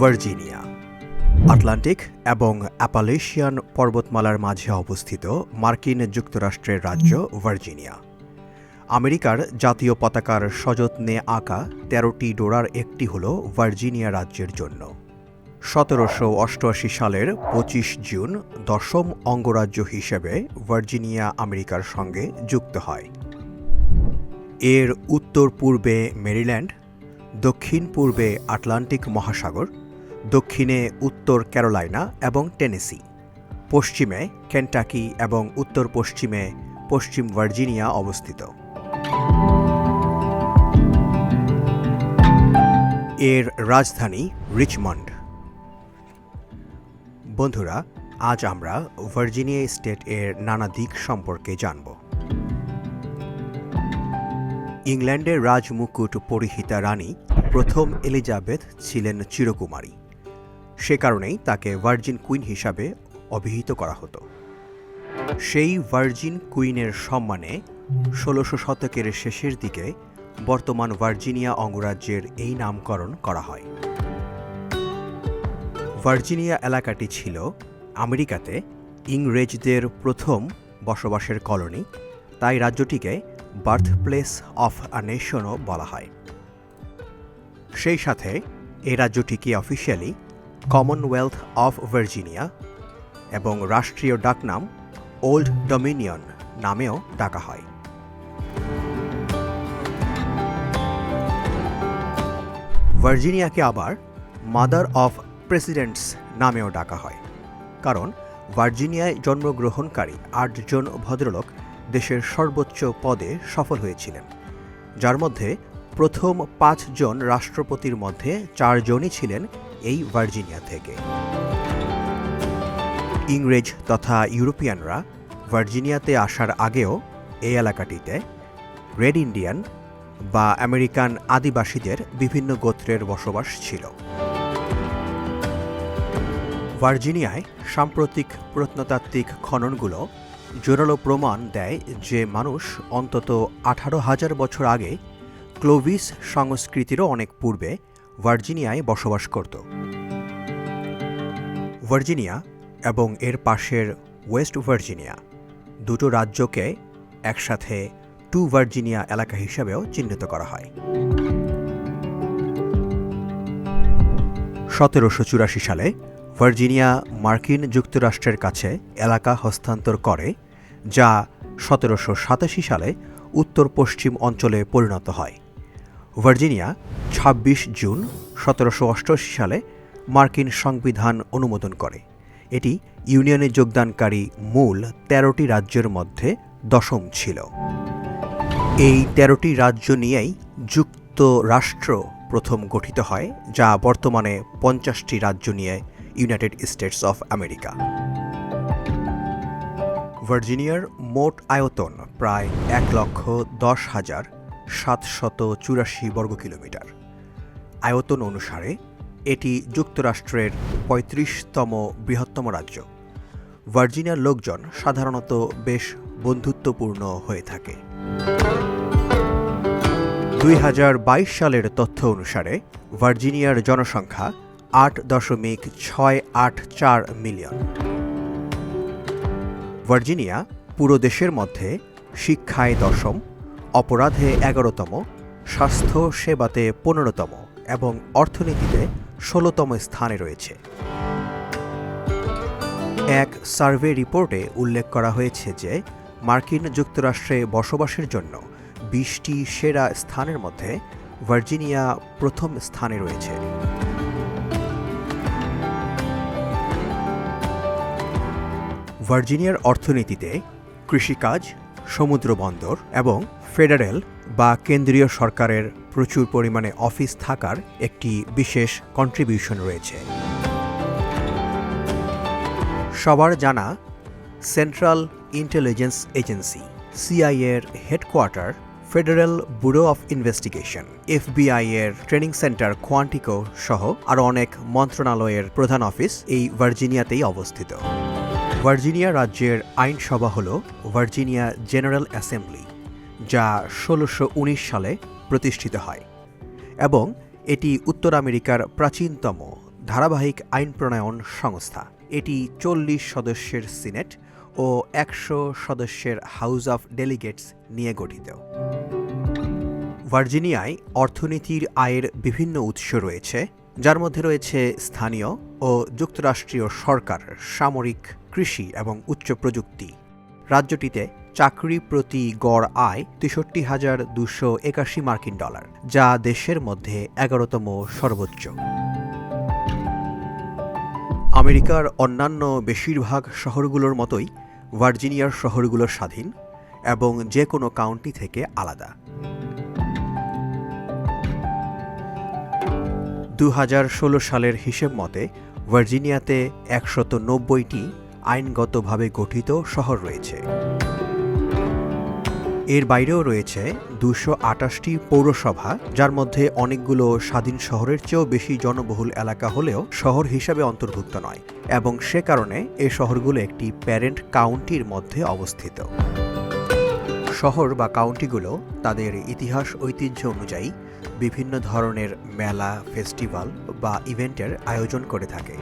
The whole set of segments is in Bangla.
ভার্জিনিয়া। আটলান্টিক এবং অ্যাপালেশিয়ান পর্বতমালার মাঝে অবস্থিত মার্কিন যুক্তরাষ্ট্রের রাজ্য ভার্জিনিয়া। আমেরিকার জাতীয় পতাকার সযত্নে আঁকা তেরোটি ডোরার একটি হল ভার্জিনিয়া রাজ্যের জন্য। সতেরোশো অষ্টআশি সালের পঁচিশ জুন দশম অঙ্গরাজ্য হিসেবে ভার্জিনিয়া আমেরিকার সঙ্গে যুক্ত হয়। এর উত্তর পূর্বে মেরিল্যান্ড, দক্ষিণ পূর্বে আটলান্টিক মহাসাগর দক্ষিণে উত্তর ক্যারোলাইনা এবং টেনেসি, পশ্চিমে কেন্টাকি এবং উত্তর পশ্চিমে পশ্চিম ভার্জিনিয়া অবস্থিত। এর রাজধানী রিচমন্ড। বন্ধুরা, আজ আমরা ভার্জিনিয়া স্টেট এর নানা দিক সম্পর্কে জানব। ইংল্যান্ডের রাজমুকুট পরিহিতা রানী প্রথম এলিজাবেথ ছিলেন চিরকুমারী। সে কারণেই তাকে ভার্জিন কুইন হিসাবে অভিহিত করা হতো। সেই ভার্জিন কুইনের সম্মানে ষোলোশো শতকের শেষের দিকে বর্তমান ভার্জিনিয়া অঙ্গরাজ্যের এই নামকরণ করা হয়। ভার্জিনিয়া এলাকাটি ছিল আমেরিকাতে ইংরেজদের প্রথম বসবাসের কলোনি, তাই রাজ্যটিকে বার্থ প্লেস অফ আ নেশনও বলা হয়। সেই সাথে এই রাজ্যটিকে অফিসিয়ালি কমনওয়েলথ অফ ভার্জিনিয়া এবং রাষ্ট্রীয় ডাকনাম ওল্ড ডমিনিয়ন নামেও ডাকা হয়। ভার্জিনিয়াকে আবার মাদার অফ প্রেসিডেন্টস নামেও ডাকা হয়, কারণ ভার্জিনিয়ায় জন্মগ্রহণকারী আটজন ভদ্রলোক দেশের সর্বোচ্চ পদে সফল হয়েছিলেন, যার মধ্যে প্রথম পাঁচজন রাষ্ট্রপতির মধ্যে চারজনই ছিলেন এই ভার্জিনিয়া থেকে। ইংরেজ তথা ইউরোপিয়ানরা ভার্জিনিয়াতে আসার আগেও এই এলাকাটিতে রেড ইন্ডিয়ান বা আমেরিকান আদিবাসীদের বিভিন্ন গোত্রের বসবাস ছিল। ভার্জিনিয়ায় সাম্প্রতিক প্রত্নতাত্ত্বিক খননগুলো জোরালো প্রমাণ দেয় যে মানুষ অন্তত আঠারো হাজার বছর আগে ক্লোভিস সংস্কৃতিরও অনেক পূর্বে ভার্জিনিয়ায় বসবাস করত। ভার্জিনিয়া এবং এর পাশের ওয়েস্ট ভার্জিনিয়া দুটো রাজ্যকে একসাথে টু ভার্জিনিয়া এলাকা হিসাবেও চিহ্নিত করা হয়। সতেরোশো চুরাশি সালে ভার্জিনিয়া মার্কিন যুক্তরাষ্ট্রের কাছে এলাকা হস্তান্তর করে, যা সতেরোশো সাতাশি সালে উত্তর পশ্চিম অঞ্চলে পরিণত হয়। ভার্জিনিয়া ২৬ জুন সতেরোশো অষ্টআশি সালে মার্কিন সংবিধান অনুমোদন করে। এটি ইউনিয়নে যোগদানকারী মূল তেরোটি রাজ্যের মধ্যে দশম ছিল। এই তেরোটি রাজ্য নিয়েই যুক্তরাষ্ট্র প্রথম গঠিত হয়, যা বর্তমানে পঞ্চাশটি রাজ্য নিয়ে ইউনাইটেড স্টেটস অফ আমেরিকা। ভার্জিনিয়ার মোট আয়তন প্রায় এক লক্ষ দশ হাজার সাতশত চুরাশি বর্গ কিলোমিটার। আয়তন অনুসারে, এটি যুক্তরাষ্ট্রের পঁয়ত্রিশতম বৃহত্তম রাজ্য। ভার্জিনিয়ার লোকজন সাধারণত বেশ বন্ধুত্বপূর্ণ হয়ে থাকে। দুই হাজার বাইশ সালের তথ্য অনুসারে, ভার্জিনিয়ার জনসংখ্যা আট দশমিক ছয় আট চার মিলিয়ন। ভার্জিনিয়া পুরো দেশের মধ্যে শিক্ষায় দশম অপরাধে এগারোতম, স্বাস্থ্য সেবাতে পনেরোতম এবং অর্থনীতিতে ষোলোতম স্থানে রয়েছে। এক সার্ভে রিপোর্টে উল্লেখ করা হয়েছে যে, মার্কিন যুক্তরাষ্ট্রে বসবাসের জন্য বিশটি সেরা স্থানের মধ্যে ভার্জিনিয়া প্রথম স্থানে রয়েছে। ভার্জিনিয়ার অর্থনীতিতে কৃষিকাজ সমুদ্র বন্দর এবং ফেডারেল বা কেন্দ্রীয় সরকারের প্রচুর পরিমাণে অফিস থাকার একটি বিশেষ কন্ট্রিবিউশন রয়েছে। সবার জানা central intelligence agency সিআইএর headquarter Federal Bureau of Investigation FBI এর ট্রেনিং সেন্টার কোয়ান্টিকো সহ আরও অনেক মন্ত্রণালয়ের প্রধান অফিস এই ভার্জিনিয়াতেই অবস্থিত। ভার্জিনিয়া রাজ্যের আইনসভা হল ভার্জিনিয়া জেনারেল অ্যাসেম্বলি, যা ষোলোশো সালে প্রতিষ্ঠিত হয় এবং এটি উত্তর আমেরিকার প্রাচীনতম ধারাবাহিক আইন প্রণয়ন সংস্থা। এটি চল্লিশ সদস্যের সিনেট ও একশো সদস্যের হাউস অফ ডেলিগেটস নিয়ে গঠিত। ভার্জিনিয়ায় অর্থনীতির আয়ের বিভিন্ন উৎস রয়েছে, যার মধ্যে রয়েছে স্থানীয় ও যুক্তরাষ্ট্রীয় সরকার, সামরিক কৃষি এবং উচ্চ প্রযুক্তি। রাজ্যটিতে চাকরি প্রতি গড় আয় তেষট্টি হাজার দুশো একাশি মার্কিন ডলার, যা দেশের মধ্যে এগারোতম সর্বোচ্চ। আমেরিকার অন্যান্য বেশিরভাগ শহরগুলোর মতোই ভার্জিনিয়ার শহরগুলো স্বাধীন এবং যে কোনো কাউন্টি থেকে আলাদা। দু হাজার ষোলো সালের হিসেব মতে ভার্জিনিয়াতে একশত নব্বইটি আইনগতভাবে গঠিত শহর রয়েছে। এর বাইরেও রয়েছে দুশো আটাশটি পৌরসভা, যার মধ্যে অনেকগুলো স্বাধীন শহরের চেয়েও বেশি জনবহুল এলাকা হলেও শহর হিসাবে অন্তর্ভুক্ত নয় এবং সে কারণে এ শহরগুলো একটি প্যারেন্ট কাউন্টির মধ্যে অবস্থিত। শহর বা কাউন্টিগুলো তাদের ইতিহাস, ঐতিহ্য অনুযায়ী বিভিন্ন ধরনের মেলা, ফেস্টিভ্যাল বা ইভেন্টের আয়োজন করে থাকে।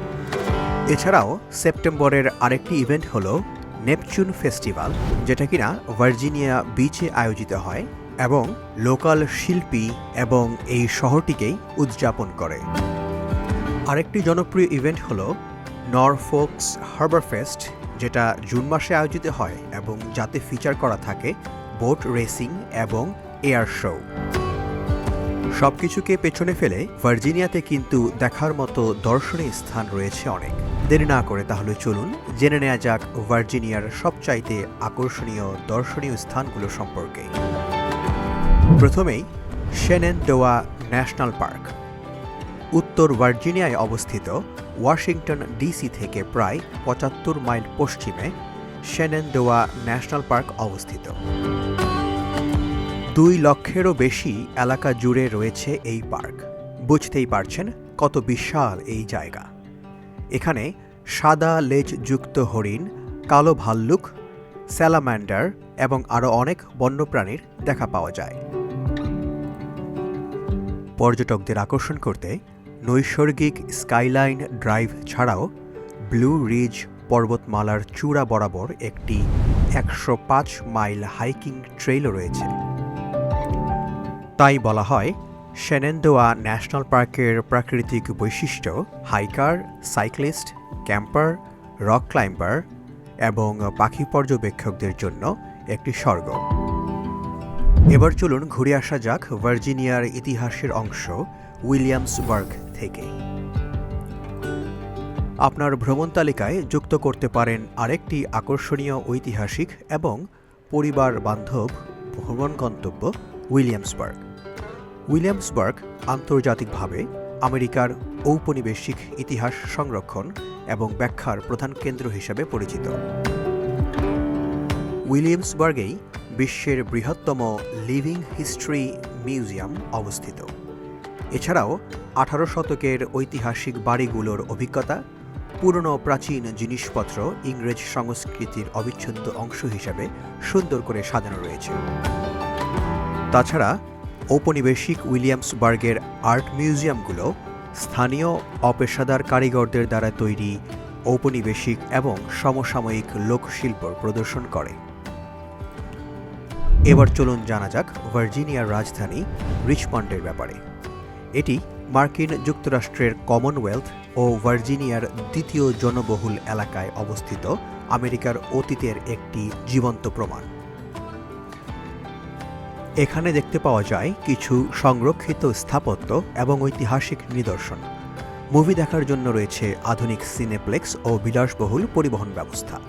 এছাড়াও সেপ্টেম্বরের আরেকটি ইভেন্ট হলো নেপচুন ফেস্টিভ্যাল যেটা কিনা ভার্জিনিয়া বিচে আয়োজিত হয় এবং লোকাল শিল্পী এবং এই শহরটিকেই উদযাপন করে। আরেকটি জনপ্রিয় ইভেন্ট হলো নরফোক্স হার্বার ফেস্ট, যেটা জুন মাসে আয়োজিত হয় এবং যাতে ফিচার করা থাকে বোট রেসিং এবং এয়ার শো। সবকিছুকে পেছনে ফেলে ভার্জিনিয়াতে কিন্তু দেখার মতো দর্শনীয় স্থান রয়েছে অনেক। দেরি না করে তাহলে চলুন জেনে নেওয়া যাক ভার্জিনিয়ার সবচাইতে আকর্ষণীয় দর্শনীয় স্থানগুলো সম্পর্কে। প্রথমেই শেনেনডোয়া ন্যাশনাল পার্ক। উত্তর ভার্জিনিয়ায় অবস্থিত ওয়াশিংটন ডিসি থেকে প্রায় পঁচাত্তর মাইল পশ্চিমে শেনেনডোয়া ন্যাশনাল পার্ক অবস্থিত। দুই লক্ষেরও বেশি এলাকা জুড়ে রয়েছে এই পার্ক। বুঝতেই পারছেন কত বিশাল এই জায়গা। এখানে সাদা লেজযুক্ত হরিণ, কালো ভাল্লুক, স্যালাম্যান্ডার এবং আরও অনেক বন্যপ্রাণীর দেখা পাওয়া যায়। পর্যটকদের আকর্ষণ করতে নৈসর্গিক স্কাইলাইন ড্রাইভ ছাড়াও ব্লু রিজ পর্বতমালার চূড়া বরাবর একটি একশো পাঁচ মাইল হাইকিং ট্রেলও রয়েছে। তাই বলা হয় শেনেন্দোয়া ন্যাশনাল পার্কের প্রাকৃতিক বৈশিষ্ট্য hiker cyclist camper rock climber এবং পাখি পর্যবেক্ষকদের জন্য একটি স্বর্গ। এবার চলুন ঘুরে আসা যাক ভার্জিনিয়ার ইতিহাসের অংশ উইলিয়ামসবার্গ থেকে। আপনার ভ্রমণ তালিকায় যুক্ত করতে পারেন আরেকটি আকর্ষণীয় ঐতিহাসিক এবং পরিবার বান্ধব ভ্রমণ গন্তব্য উইলিয়ামসবার্গ। উইলিয়ামসবার্গ আন্তর্জাতিকভাবে আমেরিকার ঔপনিবেশিক ইতিহাস সংরক্ষণ এবং ব্যাখ্যার প্রধান কেন্দ্র হিসেবে পরিচিত। উইলিয়ামসবার্গেই বিশ্বের বৃহত্তম লিভিং হিস্ট্রি মিউজিয়াম অবস্থিত। এছাড়াও আঠারো শতকের ঐতিহাসিক বাড়িগুলোর অভিজ্ঞতা, পুরনো প্রাচীন জিনিসপত্র ইংরেজ সংস্কৃতির অবিচ্ছেদ্য অংশ হিসাবে সুন্দর করে সাজানো রয়েছে। তাছাড়া ঔপনিবেশিক উইলিয়ামসবার্গের আর্ট মিউজিয়ামগুলো স্থানীয় অপেশাদার কারিগরদের দ্বারা তৈরি ঔপনিবেশিক এবং সমসাময়িক লোকশিল্প প্রদর্শন করে। এবার চলুন জানা যাক ভার্জিনিয়ার রাজধানী রিচমন্ডের ব্যাপারে। এটি মার্কিন যুক্তরাষ্ট্রের কমনওয়েলথ ও ভার্জিনিয়ার দ্বিতীয় জনবহুল এলাকায় অবস্থিত আমেরিকার অতীতের একটি জীবন্ত প্রমাণ। এখানে দেখতে পাওয়া যায় কিছু সংরক্ষিত স্থাপত্য এবং ঐতিহাসিক নিদর্শন। মুভি দেখার জন্য রয়েছে আধুনিক সিনেপ্লেক্স ও বিলাসবহুল পরিবহন ব্যবস্থা।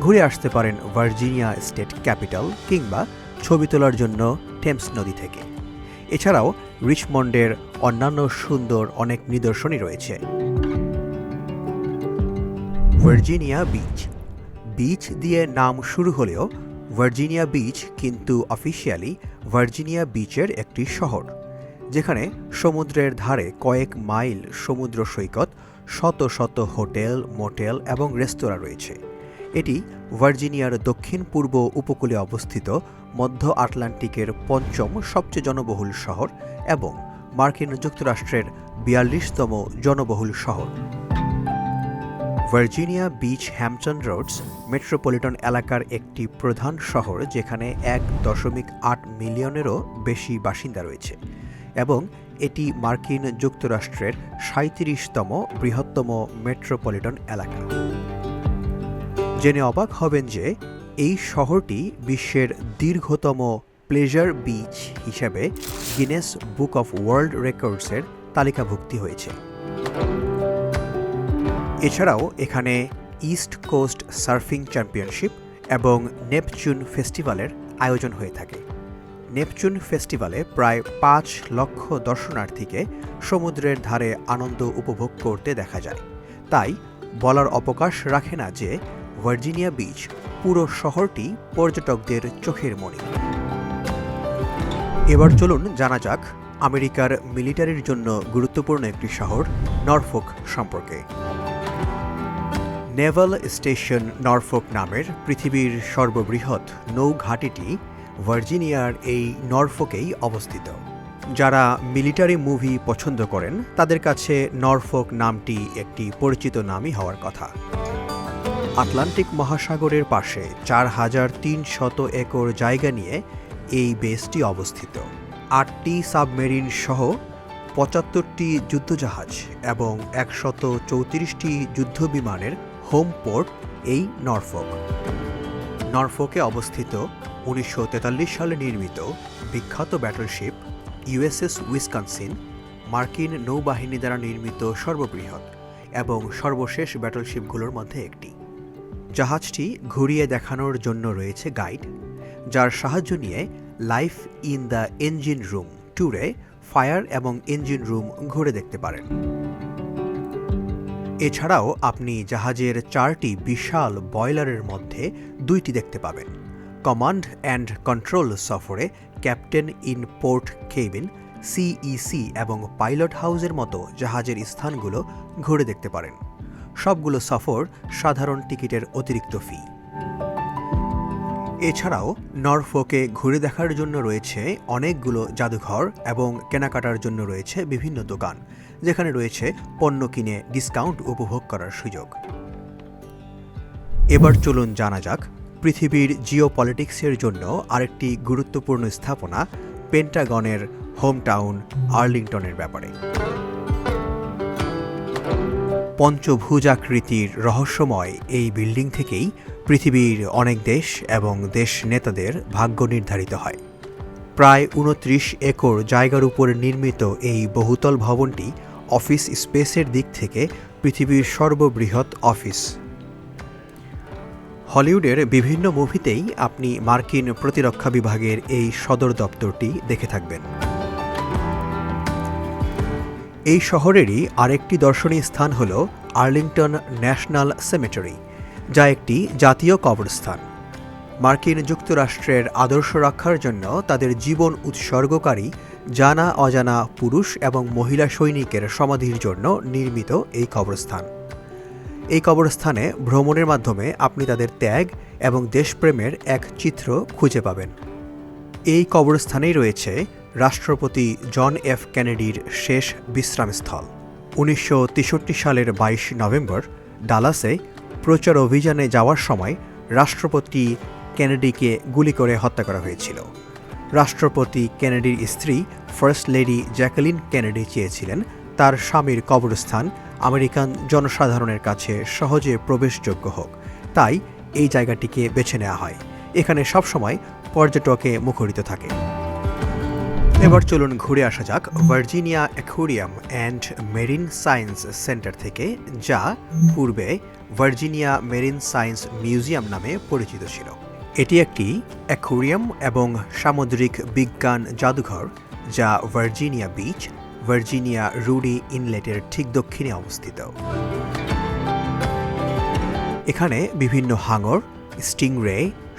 ঘুরে আসতে পারেন ভার্জিনিয়া স্টেট ক্যাপিটাল কিংবা ছবি তোলার জন্য টেমস নদী থেকে। এছাড়াও রিচমন্ডের অন্যান্য সুন্দর অনেক নিদর্শনই রয়েছে। Virginia beach. বিচ দিয়ে নাম শুরু হলেও ভার্জিনিয়া বিচ কিন্তু অফিসিয়ালি ভার্জিনিয়া বিচের একটি শহর, যেখানে সমুদ্রের ধারে কয়েক মাইল সমুদ্র সৈকত, শত শত হোটেল, মোটেল এবং রেস্তোরাঁ রয়েছে। এটি ভার্জিনিয়ার দক্ষিণ পূর্ব উপকূলে অবস্থিত মধ্য আটলান্টিকের পঞ্চম সবচেয়ে জনবহুল শহর এবং মার্কিন যুক্তরাষ্ট্রের বিয়াল্লিশতম জনবহুল শহর। Virginia Beach Hampton Roads metropolitan এলাকার একটি প্রধান শহর যেখানে এক দশমিক আট মিলিয়নেরও বেশি বাসিন্দা রয়েছে এবং এটি মার্কিন যুক্তরাষ্ট্রের সাঁত্রিশতম বৃহত্তম মেট্রোপলিটন এলাকা। জেনে অবাক হবেন যে এই শহরটি বিশ্বের দীর্ঘতম প্লেজার বিচ হিসেবে গিনেস বুক অফ ওয়ার্ল্ড রেকর্ডসের তালিকাভুক্তি হয়েছে। এছাড়াও এখানে East Coast surfing championship Neptune Neptune ফেস্টিভ্যালের আয়োজন হয়ে থাকে। নেপচুন ফেস্টিভ্যালে প্রায় পাঁচ লক্ষ দর্শনার্থীকে সমুদ্রের ধারে আনন্দ উপভোগ করতে দেখা যায়। তাই বলার অবকাশ রাখে না যে ভার্জিনিয়া বিচ পুরো শহরটি পর্যটকদের চোখের মণি এবার চলুন জানা যাক আমেরিকার মিলিটারির জন্য গুরুত্বপূর্ণ একটি শহর নরফোক সম্পর্কে। নেভাল স্টেশন নরফোক নামের পৃথিবীর সর্ববৃহৎ নৌঘাটিটি ভার্জিনিয়ার এই নরফোকেই অবস্থিত। যারা মিলিটারি মুভি পছন্দ করেন, তাদের কাছে নরফোক নামটি একটি পরিচিত নামই হওয়ার কথা। আটলান্টিক মহাসাগরের পাশে চার হাজার তিনশত একর জায়গা নিয়ে এই বেসটি অবস্থিত। আটটি সাবমেরিন সহ পঁচাত্তরটি যুদ্ধজাহাজ এবং একশত চৌত্রিশটি যুদ্ধবিমানের হোম পোর্ট এই নরফোক। নরফোকে অবস্থিত উনিশশো তেতাল্লিশ সালে নির্মিত বিখ্যাত ব্যাটলশিপ ইউএসএস উইসকনসিন মার্কিন নৌবাহিনী দ্বারা নির্মিত সর্ববৃহৎ এবং সর্বশেষ ব্যাটলশিপগুলোর মধ্যে একটি। জাহাজটি ঘুরিয়ে দেখানোর জন্য রয়েছে গাইড, যার সাহায্য নিয়ে life in the engine room ট্যুরে ফায়ার এবং ইঞ্জিন রুম ঘুরে দেখতে পারেন। এছাড়াও আপনি জাহাজের চারটি বিশাল বয়লারের মধ্যে দুইটি দেখতে পাবেন। কমান্ড অ্যান্ড কন্ট্রোল সফরে captain in port cabin CEC এবং পাইলট হাউসের মতো জাহাজের স্থানগুলো ঘুরে দেখতে পারেন। সবগুলো সফর সাধারণ টিকিটের অতিরিক্ত ফি। এছাড়াও নরফোকে ঘুরে দেখার জন্য রয়েছে অনেকগুলো জাদুঘর এবং কেনাকাটার জন্য রয়েছে বিভিন্ন দোকান, যেখানে রয়েছে পণ্য কিনে ডিসকাউন্ট উপভোগ করার সুযোগ। এবার চলুন জানা যাক, পৃথিবীর জিও পলিটিক্সের জন্য আরেকটি গুরুত্বপূর্ণ স্থাপনা পেন্টাগনের হোমটাউন আর্লিংটনের ব্যাপারে। পঞ্চভুজাকৃতির রহস্যময় এই বিল্ডিং থেকেই পৃথিবীর অনেক দেশ এবং দেশ নেতাদের ভাগ্য নির্ধারিত হয়। প্রায় উনত্রিশ একর জায়গার উপর নির্মিত এই বহুতল ভবনটি অফিস স্পেসের দিক থেকে পৃথিবীর সর্ববৃহৎ অফিস। হলিউডের বিভিন্ন মুভিতেই আপনি মার্কিন প্রতিরক্ষা বিভাগের এই সদর দপ্তরটি দেখে থাকবেন। এই শহরেরই আরেকটি দর্শনীয় স্থান হল আর্লিংটন ন্যাশনাল সেমেটারি, যা একটি জাতীয় কবরস্থান। মার্কিন যুক্তরাষ্ট্রের আদর্শ রক্ষার জন্য তাদের জীবন উৎসর্গকারী জানা অজানা পুরুষ এবং মহিলা সৈনিকের সমাধির জন্য নির্মিত এই কবরস্থান। এই কবরস্থানে ভ্রমণের মাধ্যমে আপনি তাদের ত্যাগ এবং দেশপ্রেমের এক চিত্র খুঁজে পাবেন। এই কবরস্থানেই রয়েছে রাষ্ট্রপতি জন এফ কেনেডির শেষ বিশ্রামস্থল। উনিশশো তেষট্টি সালের বাইশ নভেম্বর ডালাসে প্রচার অভিযানে যাওয়ার সময় রাষ্ট্রপতি কেনেডিকে গুলি করে হত্যা করা হয়েছিল। রাষ্ট্রপতি কেনেডির স্ত্রী ফার্স্ট লেডি জ্যাকলিন কেনেডি চেয়েছিলেন তার স্বামীর কবরস্থান আমেরিকান জনসাধারণের কাছে সহজে প্রবেশযোগ্য হোক। তাই এই জায়গাটিকে বেছে নেওয়া হয়। এখানে সবসময় পর্যটকে মুখরিত থাকে। এবার চলুন ঘুরে আসা যাক Virginia Aquarium and Marine Science Center থেকে, যা পূর্বে ভার্জিনিয়া মেরিন সায়েন্স মিউজিয়াম নামে পরিচিত ছিল। এটি একটি অ্যাকোরিয়াম এবং সামুদ্রিক বিজ্ঞান জাদুঘর, যা ভার্জিনিয়া বিচ, ভার্জিনিয়া রুডি ইনলেটের ঠিক দক্ষিণে অবস্থিত। এখানে বিভিন্ন হাঙর, স্টিংরে,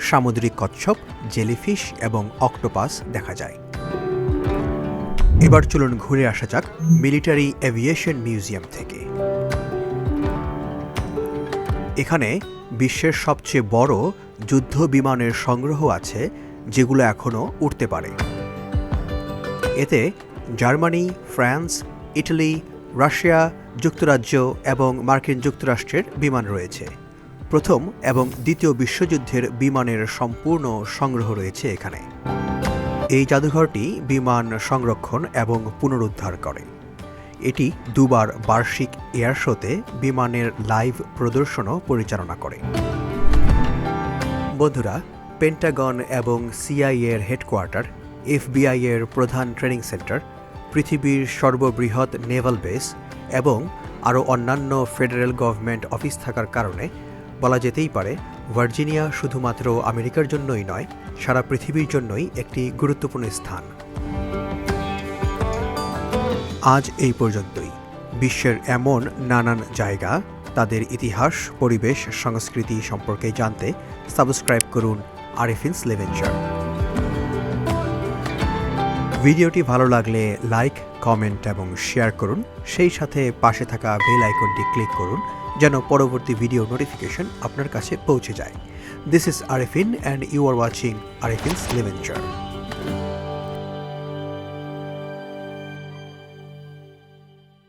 সামুদ্রিক কচ্ছপ, জেলিফিশ এবং অক্টোপাস দেখা যায়। এবার চলুন ঘুরে আসা যাক মিলিটারি এভিয়েশন মিউজিয়াম থেকে। এখানে বিশ্বের সবচেয়ে বড় যুদ্ধ বিমানের সংগ্রহ আছে, যেগুলো এখনও উঠতে পারে। এতে জার্মানি, ফ্রান্স, ইটালি, রাশিয়া, যুক্তরাজ্য এবং মার্কিন যুক্তরাষ্ট্রের বিমান রয়েছে। প্রথম এবং দ্বিতীয় বিশ্বযুদ্ধের বিমানের সম্পূর্ণ সংগ্রহ রয়েছে এখানে। এই জাদুঘরটি বিমান সংরক্ষণ এবং পুনরুদ্ধার করে। এটি দুবার বার্ষিক এয়ার শোতে বিমানের লাইভ প্রদর্শনও পরিচালনা করে। বন্ধুরা, পেন্টাগন এবং সিআইএ এর হেডকোয়ার্টার, এফবিআই এর প্রধান ট্রেনিং সেন্টার, পৃথিবীর সর্ববৃহৎ নেভাল বেস এবং আরও অন্যান্য ফেডারেল গভর্নমেন্ট অফিস থাকার কারণে বলা যেতেই পারে ভার্জিনিয়া শুধুমাত্র আমেরিকার জন্যই নয়, সারা পৃথিবীর জন্যই একটি গুরুত্বপূর্ণ স্থান। আজ এই পর্যন্তই। বিশ্বের এমন নানান জায়গা, তাদের ইতিহাস, পরিবেশ, সংস্কৃতি সম্পর্কে জানতে সাবস্ক্রাইব করুন আরিফিনস লেভেঞ্চার। ভিডিওটি ভালো লাগলে লাইক, কমেন্ট এবং শেয়ার করুন। সেই সাথে পাশে থাকা বেল আইকনটি ক্লিক করুন। যেন পরবর্তী ভিডিও নোটিফিকেশন আপনার কাছে পৌঁছে যায়। This is Arefin and you are watching Arefin's লেভেঞ্চার